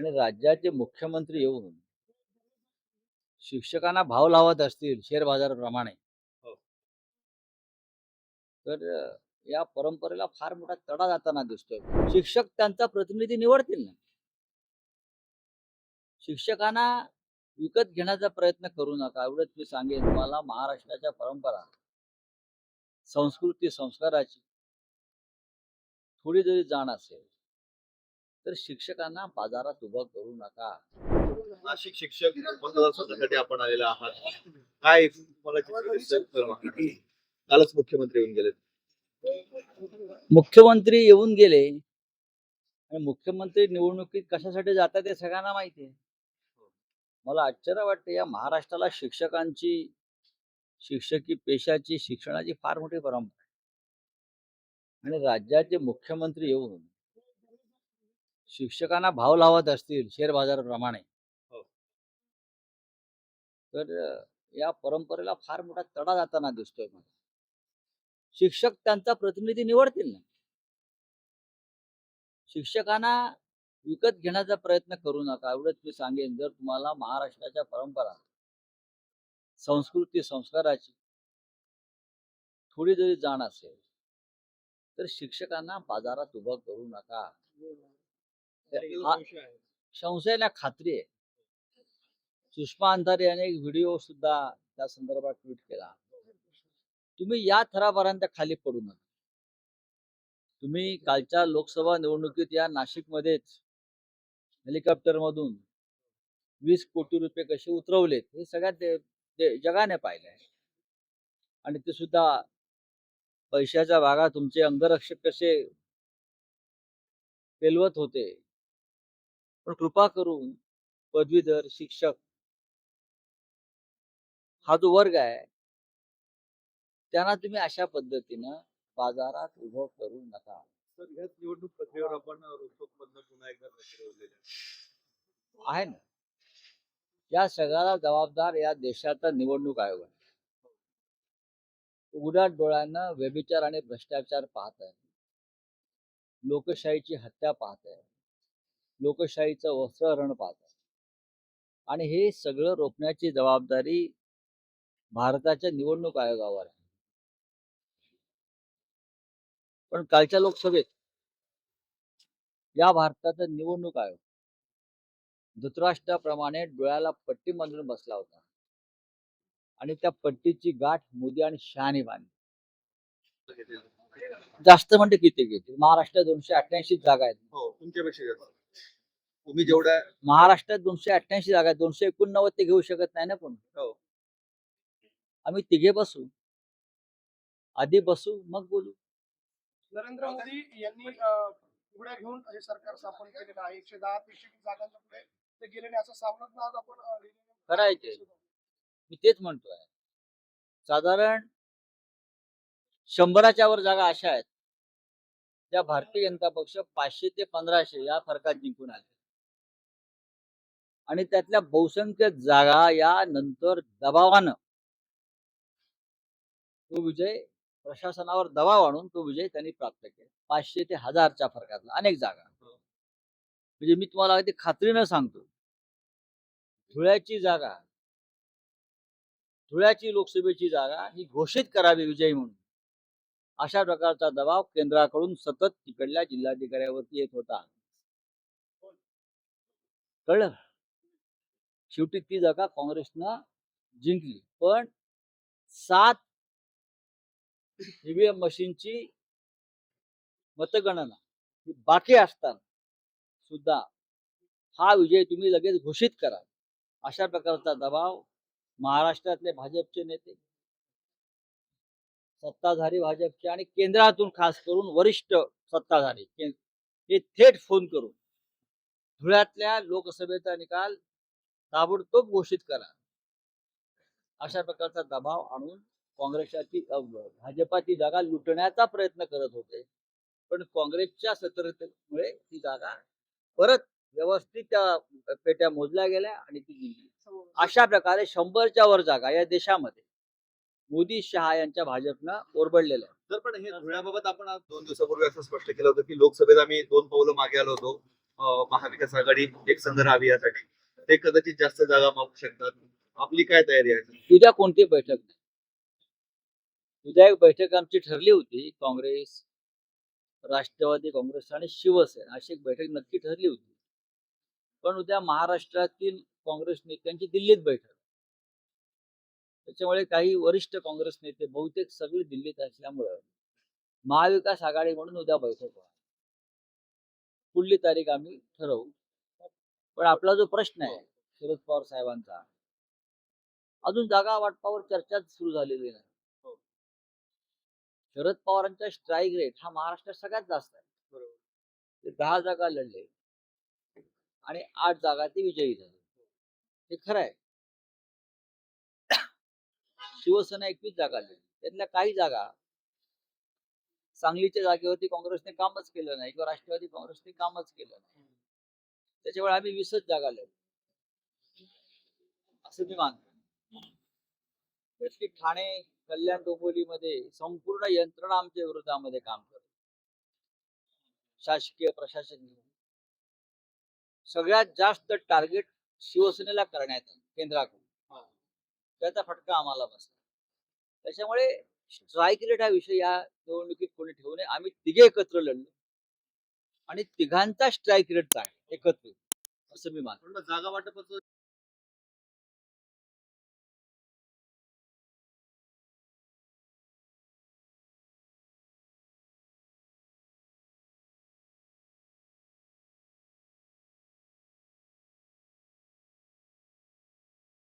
आणि राज्याचे मुख्यमंत्री येऊन शिक्षकांना भाव लावत असतील शेअर बाजाराप्रमाणे. हो. तर या परंपरेला फार मोठा तडा जाताना दिसतोय. शिक्षक त्यांचा प्रतिनिधी निवडतील ना? शिक्षकांना विकत घेण्याचा प्रयत्न करू नका. एवढंच मी सांगेन तुम्हाला महाराष्ट्राच्या परंपरा. संस्कृती संस्काराची. थोडी जरी जाण असेल तर शिक्षकांना बाजारात उभं करू नका. नाशिक शिक्षक मतदारसंघासाठी आपण आलेला आहात. काय तुम्हाला चित्र दिसतंय? बरं. कालच मुख्यमंत्री येऊन गेले मुख्यमंत्री येऊन गेले. आणि मुख्यमंत्री निवडणुकीत कशासाठी जातात हे सगळ्यांना माहिती आहे. मला आश्चर्य वाटते या महाराष्ट्राला शिक्षकांची शिक्षकी पेशाची शिक्षणाची फार मोठी परंपरा आहे. आणि राज्याचे मुख्यमंत्री येऊन शिक्षकांना भाव लावत असतील शेअर बाजाराप्रमाणे. हो. तर या परंपरेला फार मोठा तडा जाताना दिसतोय मला. शिक्षक त्यांचा प्रतिनिधी निवडतील ना? शिक्षकांना विकत घेण्याचा प्रयत्न करू नका. एवढंच मी सांगेन. जर तुम्हाला महाराष्ट्राच्या परंपरा संस्कृती संस्काराची थोडी जरी जाण असेल तर शिक्षकांना बाजारात उभं करू नका. संशय ना खात्री आहे. सुषमा अंधारे याने एक व्हिडिओ सुद्धा त्या संदर्भात ट्विट केला. तुम्ही या थरापर्यंत खाली पडू नका. तुम्ही कालच्या लोकसभा निवडणुकीत या नाशिकमध्येच हेलिकॉप्टर मधून वीस कोटी रुपये कसे उतरवलेत हे सगळ्यात जगाने पाहिलंय आणि ते सुद्धा पैशाच्या भागा तुमचे अंगरक्षक कसे पेलवत होते पण कृपा करून पदवीधर शिक्षक हा जो वर्ग आहे त्यांना तुम्ही अशा पद्धतीनं बाजारात उभं करू नका. तर निवडणूक प्रक्रियेवर आपण पुन्हा एकदा. आहे ना? या सगळ्याला जबाबदार या देशाचा निवडणूक आयोग आहे. उघड्या डोळ्यानं व्यभिचार आणि भ्रष्टाचार पाहत आहे. लोकशाहीची हत्या पाहत आहे. लोकशाहीचं वस्त्रहरण पाहत आहे आणि हे सगळं रोखण्याची जबाबदारी भारताच्या निवडणूक आयोगावर आहे. पण कालच्या लोकसभेत या भारताचा निवडणूक आयोग धृतराष्ट्राप्रमाणे डोळ्याला पट्टी बांधून बसला होता. आणि त्या पट्टीची गाठ मोदी आणि शहाने बांधली जास्त म्हणजे किती घेतील महाराष्ट्रात दोनशे अठ्ठ्याऐंशी जागा आहेत. हो तुमच्यापेक्षा जास्त. तुम्ही जेवढ्या महाराष्ट्रात दोनशे अठ्ठ्याऐंशी जागा आहेत. दोनशे एकोणनव्वद ते घेऊ शकत नाही ना पण हो. आम्ही तिघे बसू. आधी बसू मग बोलू. नरेंद्र मोदी यांनी अं, पुढे घेऊन हे सरकार स्थापन केलेलं आहे. एकशे दहा ते एकशे वीस जागांच्या पुढे ते गेलेले असं सामना आज आपण अं, लिहिलेलं खरं आहे ते. मी तेच म्हणतोय. साधारण शंभराच्या वर जागा अशा आहेत. ज्या भारतीय जनता पक्ष पाचशे ते पंधराशे या फरकात जिंकून आले. आणि त्यातल्या बहुसंख्य जागा या नंतर दबावानं तो विजय प्रशासनावर दबाव आणून तो विजय त्यांनी प्राप्त केला. पाचशे ते हजारच्या फरकातला अनेक जागा. म्हणजे मी तुम्हाला अगदी खात्रीनं सांगतो. धुळ्याची जागा धुळ्याची लोकसभेची जागा ही घोषित करावी विजयी म्हणून. अशा प्रकारचा दबाव केंद्राकडून सतत तिकडल्या जिल्हाधिकाऱ्यावरती येत होता. कळलं? शेवटी ती जागा काँग्रेसनं जिंकली. पण सात ईव्हीएम मशीनची मतगणना बाकी असताना सुद्धा हा विजय तुम्ही लगेच घोषित करा. अशा प्रकारचा दबाव महाराष्ट्रातले भाजपचे नेते सत्ताधारी भाजपचे आणि केंद्रातून खास करून वरिष्ठ सत्ताधारी हे थेट फोन करून धुळ्यातल्या लोकसभेचा निकाल ताबडतोब घोषित करा. अशा प्रकारचा दबाव आणून काँग्रेसची भाजपाची जागा लुटण्याचा प्रयत्न करत होते. पण काँग्रेसच्या सतर्कतेमुळे ती जागा परत व्यवस्थित त्या पेट्या मोजल्या गेल्या आणि ती जिंकली अशा प्रकारे शंभरच्या वर जागा या देशामध्ये मोदी शहा यांच्या भाजपनं ओरबडलेल्या आहेत. तर पण हे धुळ्याबाबत आपण आज दोन दिवसापूर्वी असं स्पष्ट केलं होतं की लोकसभेत आम्ही दोन पावलं मागे आलो होतो. महाविकास आघाडी एक संघ राहावी यासाठी. ते कदाचित जास्त जागा मागू शकतात. आपली काय तयारी आहे? उद्या कोणती बैठक? नाही उद्या एक बैठक आमची ठरली होती. काँग्रेस राष्ट्रवादी काँग्रेस आणि शिवसेना अशी एक बैठक नक्की ठरली होती. पण उद्या महाराष्ट्रातील काँग्रेस नेत्यांची दिल्लीत बैठक. त्याच्यामुळे काही वरिष्ठ काँग्रेस नेते बहुतेक सगळे दिल्लीत असल्यामुळं महाविकास आघाडी म्हणून उद्या बैठक होणार. पुढली तारीख आम्ही ठरवू. पण आपला जो प्रश्न आहे शरद पवार साहेबांचा अजून जागा वाटपावर चर्चाच सुरू झालेली नाही. शरद पवारांचा स्ट्राईक रेट हा महाराष्ट्रात सगळ्यात जास्त आहे. ते दहा जागा लढले. आणि आठ जागा ते विजयी झाले. हे खरं आहे. शिवसेना एकवीस जागा लढली त्यातल्या काही जागा सांगलीच्या जागेवरती काँग्रेसने कामच केलं नाही किंवा राष्ट्रवादी काँग्रेसने कामच केलं नाही. त्याच्यामुळे आम्ही वीसच जागा लढलो असं मी मानतो. की ठाणे कल्याण डोंबिवलीमध्ये संपूर्ण यंत्रणा आमच्या विरोधामध्ये काम करते. शासकीय प्रशासकीय सगळ्यात जास्त टार्गेट शिवसेनेला करण्यात आलं केंद्राकडून. त्याचा फटका आम्हाला बसला. त्याच्यामुळे स्ट्राईक रेट हा विषय या निवडणुकीत कोणी ठेवू नये. आम्ही तिघे एकत्र लढलो. आणि तिघांचा स्ट्राईक रेट काय एकत्र. असं मी मानतो. जागा वाटत जागा